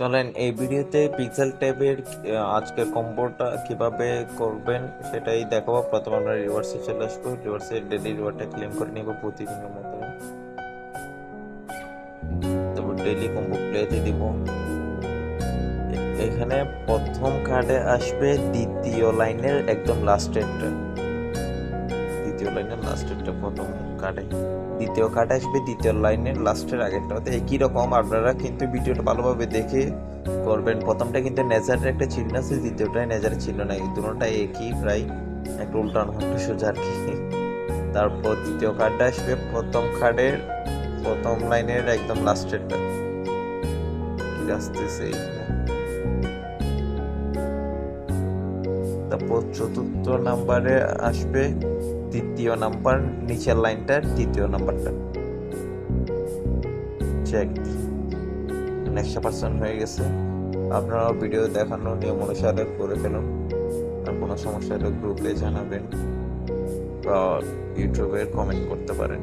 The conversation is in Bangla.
চলেন এই ভিডিওতে পিক্সেল ট্যাবের আজকের কম্বোটা কীভাবে করবেন সেটাই দেখাবো। প্রথমে আমরা রিভার্সে চলে আসব। রিভার্সে ডেলি রিওয়ার্ডটা ক্লেম করে নিব প্রতিদিনের মতো। তারপর ডেলি কম্বো প্লেতে দিব। এখানে প্রথম কার্ডে আসবে দ্বিতীয় লাইনের একদম লাস্টেরটা লাইনের লাস্টেরটা প্রথম কার্ডে দ্বিতীয় কার্ড আসবে, দ্বিতীয় লাইনের লাস্টের আগেরটা অর্থাৎ একই রকম? আপনারা কিন্তু ভিডিওটা ভালোভাবে দেখে করবেন। প্রথমটা কিন্তু নেজারের একটা চিহ্ন আছে, দ্বিতীয়টায় নেজারের চিহ্ন নাই। দুটোটাই একই প্রায় একটা উল্টানো একটা সোজা আর কি। তারপর দ্বিতীয় কার্ডটা আসবে, প্রথম কার্ডের প্রথম লাইনের একদম লাস্টেরটা। কি আসতেছে এইখানে। তারপর চতুর্থ নাম্বারে আসবে তৃতীয় নাম্বার, নিচের লাইনটার তৃতীয় নাম্বারটা। চেক একশো পার্সেন্ট হয়ে গেছে। আপনারা ভিডিও দেখানো নিয়ম অনুসারে করে ফেলুন। আর কোনো সমস্যা হলে গ্রুপে জানাবেন বা ইউটিউবে কমেন্ট করতে পারেন।